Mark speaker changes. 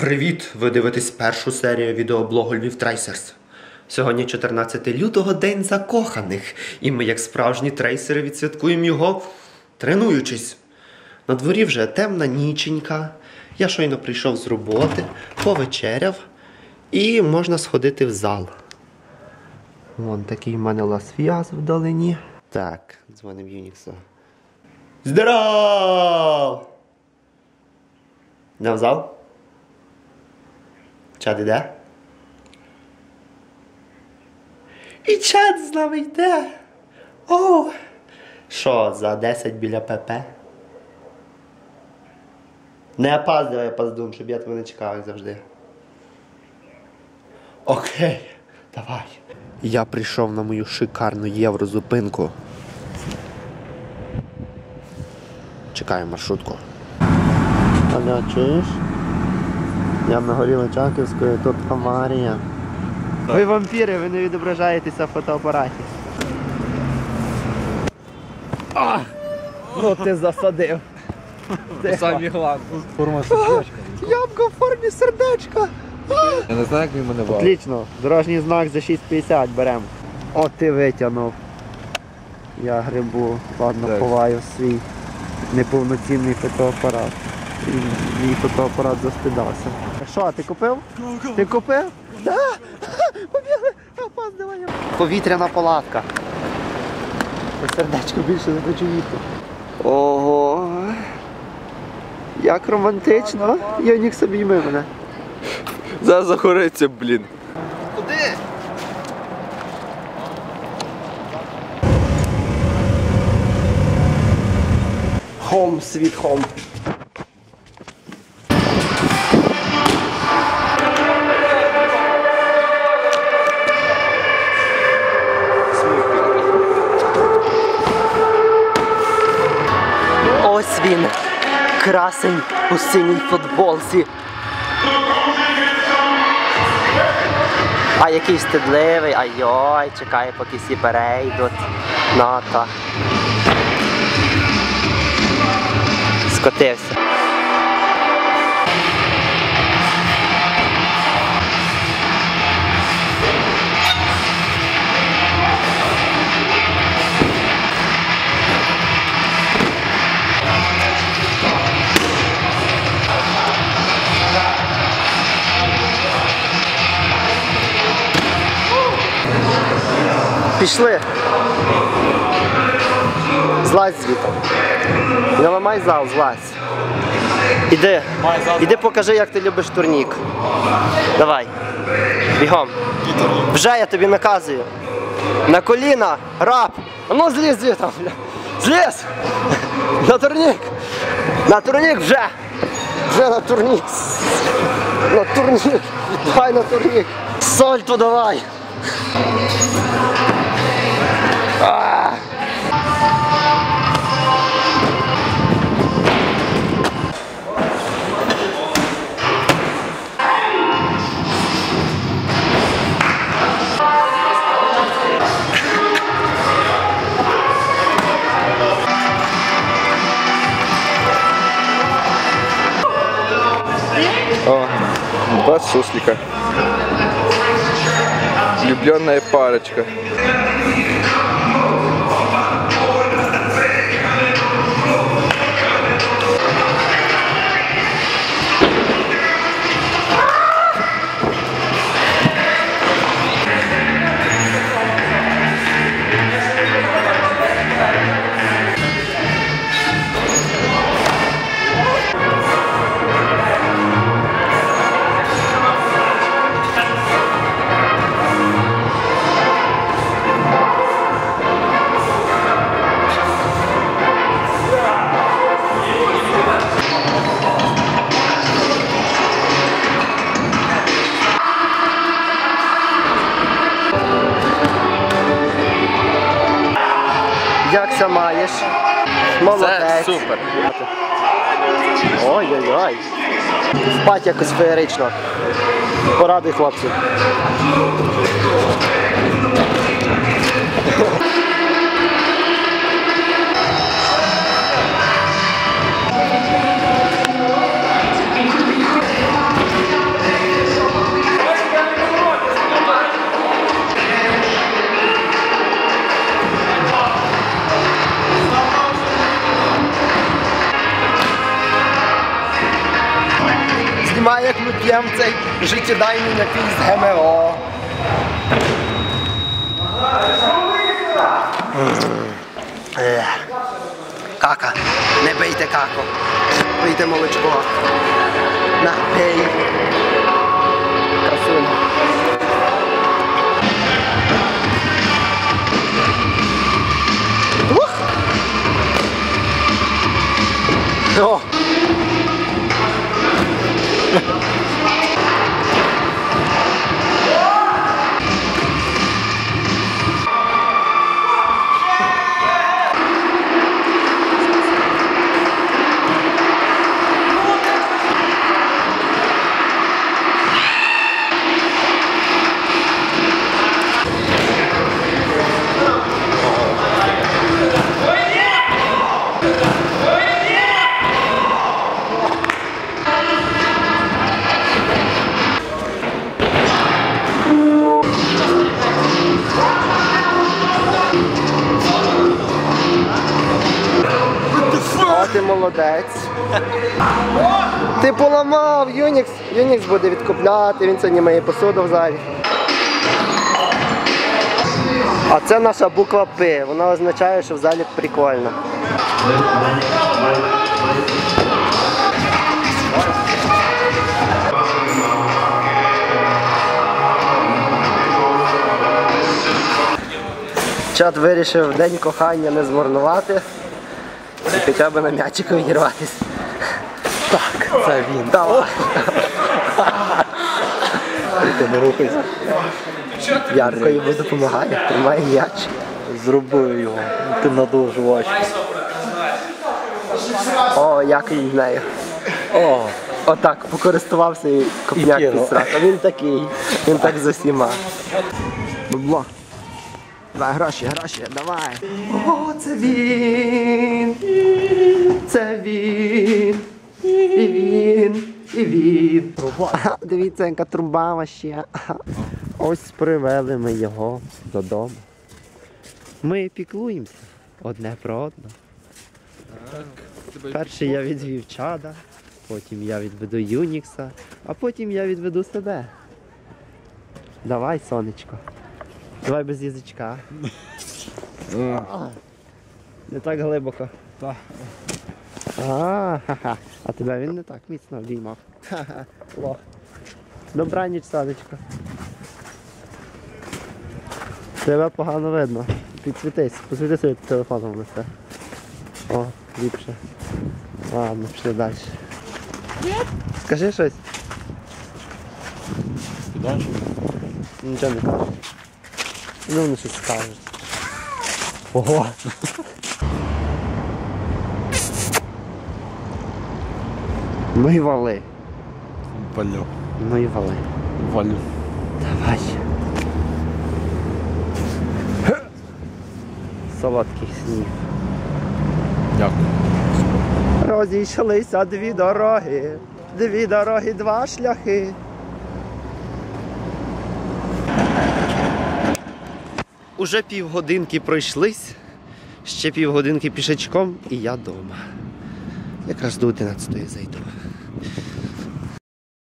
Speaker 1: Привіт! Ви дивитесь першу серію відеоблогу Львів Трейсерс. Сьогодні 14 лютого день закоханих, і ми, як справжні трейсери, відсвяткуємо його, тренуючись. На дворі вже темна ніченька. Я щойно прийшов з роботи, повечеряв, і можна сходити в зал. Вон такий в мене лас-фіас вдалині. Так, дзвоним Юніксу. Здоров! Не в зал? Іде? І чат з нами йде. О! Що, за 10 біля ПП? Не опаздувай, опаздум, щоб я тебе не чекав, як завжди. Окей, давай. Я прийшов на мою шикарну єврозупинку. Чекаю маршрутку. Алло, чуєш? Я на горі Личаківської, тут аварія. Ви вампіри, ви не відображаєтеся в фотоапараті.
Speaker 2: Ну ти засадив.
Speaker 3: Самі главне.
Speaker 2: Форма сердечка.
Speaker 1: Ямка в формі сердечка.
Speaker 3: Я не знаю, як він мене бав.
Speaker 1: Отлично, дорожній знак за 6,50 беремо. От ти витягнув. Я грибу, ладно, ховаю свій неповноцінний фотоапарат. І мій фотоапарат застидався. Що, ти купив? Ти купив? Да! Побігли! Опаздування. Повітряна палатка. По сердечку більше не хочу їсти. Ого. Як романтично. Йонік обійми мене.
Speaker 3: Зараз захориться, блін.
Speaker 1: Куди? Хом, світ хом. Красень у синій футболці. А який стидливий, айой, чекає, поки всі перейдуть. То. Скотився. Пішли. Злазь звідти. Не ламай зал, злазь. Іди. Іди покажи, як ти любиш турнік. Давай. Бігом. Вже я тобі наказую. На коліна, раб. А Ну зліз звідти. Зліз! На турнік! На турнік вже! Вже на турнік! На турнік! Давай на турнік! Сольту давай!
Speaker 3: Два суслика. Влюбленная парочка.
Speaker 1: Ся маєш? Молодець.
Speaker 3: супер.
Speaker 1: Ой-ой-ой. Спать якось феєрично. Порадуй хлопців. Знімає, як ми п'ємо цей життєдайний напій з ГМО. Ех. Кака, не бийте молодець. Ти поламав Юнікс. Юнікс буде відкупляти, він сьогодні має посуду в залі. А це наша буква П. Вона означає, що в залі прикольно. Чат вирішив день кохання не змарнувати хоча б на м'ячику відірватися. Так, це він. Давай. Ти не рухайся. Ярко йому допомагає, тримає м'яч.
Speaker 2: Зроби його. Ти надовж.
Speaker 1: О, як він нею.
Speaker 2: О,
Speaker 1: Отак, покористувався і копняк підсрав. А він такий, він так з усіма. Бабло. Давай гроші, гроші, давай. О, це він. Це він. І він. І він. Ага, Дивіться, яка труба ще. Ось привели ми його додому. Ми піклуємося одне про одного. Перший я відвів чада, потім я відведу Юнікса, а потім я відведу себе. Давай, сонечко. Давай без язичка. Не так глибоко.
Speaker 2: Так.
Speaker 1: А, ха-ха. а тебе він не так міцно обіймав. Ха-ха, Лох. Добраніч, сонечко. Тебе погано видно. Підсвітись, посвіти собі телефоном на це. О, ліпше. Ладно, пішли далі. Скажи щось. Нічого не кажеш. Ну, вони щось скажуть. Ого. Ну і вали.
Speaker 2: Валю.
Speaker 1: Ну і вали.
Speaker 2: Валю.
Speaker 1: Давай. Солодкий сніг.
Speaker 2: Дякую.
Speaker 1: Розійшлися дві дороги, дві дороги, два шляхи. Уже півгодинки пройшлись, ще півгодинки пішечком і я вдома. Якраз до 11 зайду.